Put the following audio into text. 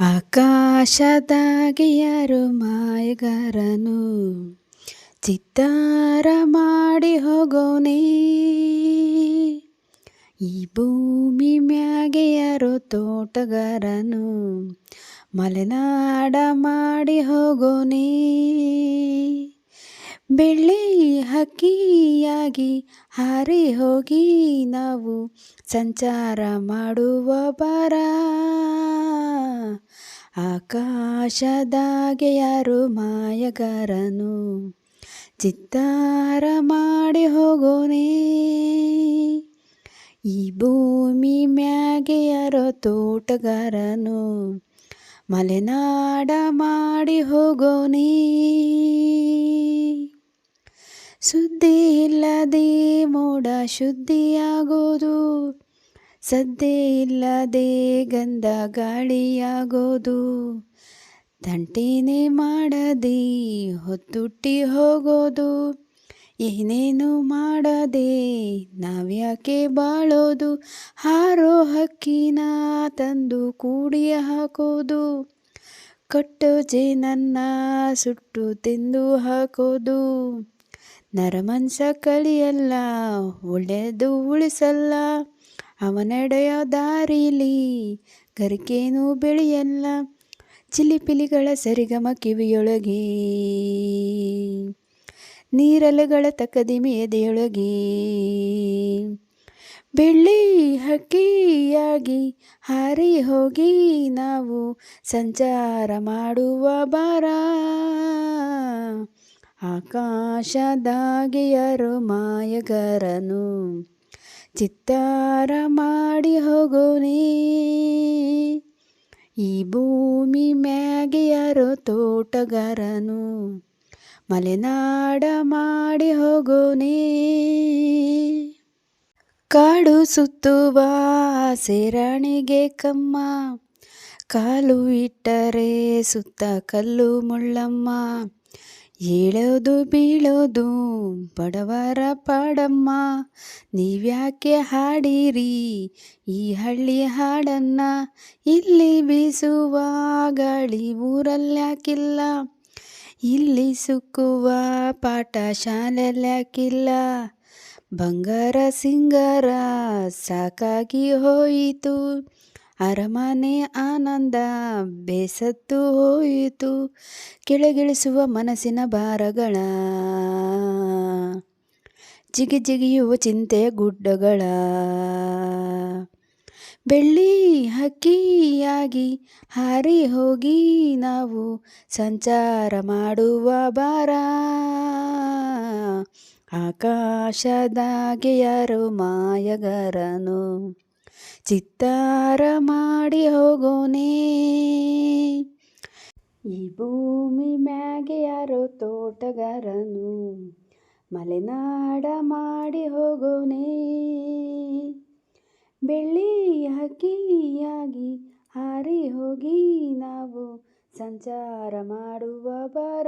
ಆಕಾಶದಾಗೆ ಯಾರು ಮಾಯಗಾರನು? ಚಿತ್ತಾರ ಮಾಡಿ ಹೋಗೋನೇ? ಈ ಭೂಮಿ ಮ್ಯಾಗೆ ಯಾರು ತೋಟಗಾರನು? ಮಲೆನಾಡ ಮಾಡಿ ಹೋಗೋನೇ? ಬೆಳ್ಳಿ ಹಕ್ಕಿಯಾಗಿ ಹಾರಿ ಹೋಗಿ ನಾವು ಸಂಚಾರ ಮಾಡುವ ಬರ. ಆಕಾಶದಾಗೆ ಯಾರು ಮಾಯಗಾರನು? ಚಿತ್ತಾರ ಮಾಡಿ ಹೋಗೋನೇ. ಈ ಭೂಮಿ ಮ್ಯಾಗೆ ಯಾರೋ ತೋಟಗಾರನು? ಮಲೆನಾಡ ಮಾಡಿ ಹೋಗೋನೇ. ಸುದ್ದಿ ಇಲ್ಲದೆ ಮೋಡ ಶುದ್ಧಿಯಾಗೋದು. ಸದ್ದೆ ಇಲ್ಲದೆ ಗಂಧ ಗಾಳಿಯಾಗೋದು ತಂಟೆನೇ ಮಾಡದೆ ಹೊತ್ತುಟ್ಟಿ ಹೋಗೋದು. ಏನೇನು ಮಾಡದೆ ನಾವ್ಯಾಕೆ ಬಾಳೋದು. ಹಾರೋ ಹಕ್ಕಿನ ತಂದು ಕೂಡಿ ಹಾಕೋದು. ಕಟ್ಟೋ ಜೇನನ್ನ ಸುಟ್ಟು ತಿಂದು ಹಾಕೋದು. ನರಮನ್ಸ ಕಳಿಯಲ್ಲ ಒಳ್ಳೆಯದು ಉಳಿಸಲ್ಲ. ಅವನಡೆಯೋ ದಾರಿಲಿ ಗರಿಕೇನೂ ಬೆಳೆಯಲ್ಲ. ಚಿಲಿಪಿಲಿಗಳ ಸರಿಗಮ ಕಿವಿಯೊಳಗೆ ನೀರಲೆಗಳ ತಕ್ಕದಿ ಎದೆಯೊಳಗೆ ಬೆಳ್ಳಿ ಹಕ್ಕಿಯಾಗಿ ಹಾರಿ ಹೋಗಿ ನಾವು ಸಂಚಾರ ಮಾಡುವ ಬಾರ ಆಕಾಶದಾಗೆಯರು ಮಾಯಗಾರನು. ಚಿತ್ತಾರ ಮಾಡಿ ಹೋಗೋನೇ ಈ ಭೂಮಿ ಮ್ಯಾಗೆ ಯಾರೋ ತೋಟಗಾರನು. ಮಲೆನಾಡ ಮಾಡಿ ಹೋಗೋನೇ ಕಾಡು ಸುತ್ತುವ ಸೇರಾಣಿಗೆ ಕಮ್ಮ. ಕಾಲು ಇಟ್ಟರೆ ಸುತ್ತ ಕಲ್ಲು ಮುಳ್ಳಮ್ಮ. ಏಳೋದು ಬೀಳೋದು ಬಡವರ ಪಾಡಮ್ಮ. ನೀವ್ಯಾಕೆ ಹಾಡಿರಿ ಈ ಹಳ್ಳಿ ಹಾಡನ್ನ? ಇಲ್ಲಿ ಬೀಸುವ ಗಾಳಿ ಊರಲ್ಯಾಕಿಲ್ಲ? ಇಲ್ಲಿ ಸುಕ್ಕುವ ಪಾಠ ಶಾಲೆಲ್ಯಾಕಿಲ್ಲ? ಬಂಗಾರ ಸಿಂಗಾರ ಸಾಕಾಗಿ ಹೋಯಿತು. ಅರಮನೆ ಆನಂದ ಬೇಸತ್ತು ಹೋಯಿತು, ಕೆಳಗಿಳಿಸುವ ಮನಸ್ಸಿನ ಭಾರಗಳ. ಜಿಗಿ ಜಿಗಿಯುವ ಚಿಂತೆಯ ಗುಡ್ಡಗಳ. ಬೆಳ್ಳಿ ಹಕ್ಕಿಯಾಗಿ ಹಾರಿ ಹೋಗಿ ನಾವು ಸಂಚಾರ ಮಾಡುವ ಬಾರ ಆಕಾಶದಾಗೆ ಯಾರೋ ಮಾಯಗಾರನು? ಚಿತ್ತಾರ ಮಾಡಿ ಹೋಗೋನೇ. ಈ ಭೂಮಿ ಮ್ಯಾಗೆ ಯಾರೋ ತೋಟಗಾರನು ಮಲೆನಾಡ ಮಾಡಿ ಹೋಗೋನೇ. ಬೆಳ್ಳಿ ಹಕ್ಕಿಯಾಗಿ ಹಾರಿ ಹೋಗಿ ನಾವು ಸಂಚಾರ ಮಾಡುವ ಬರ.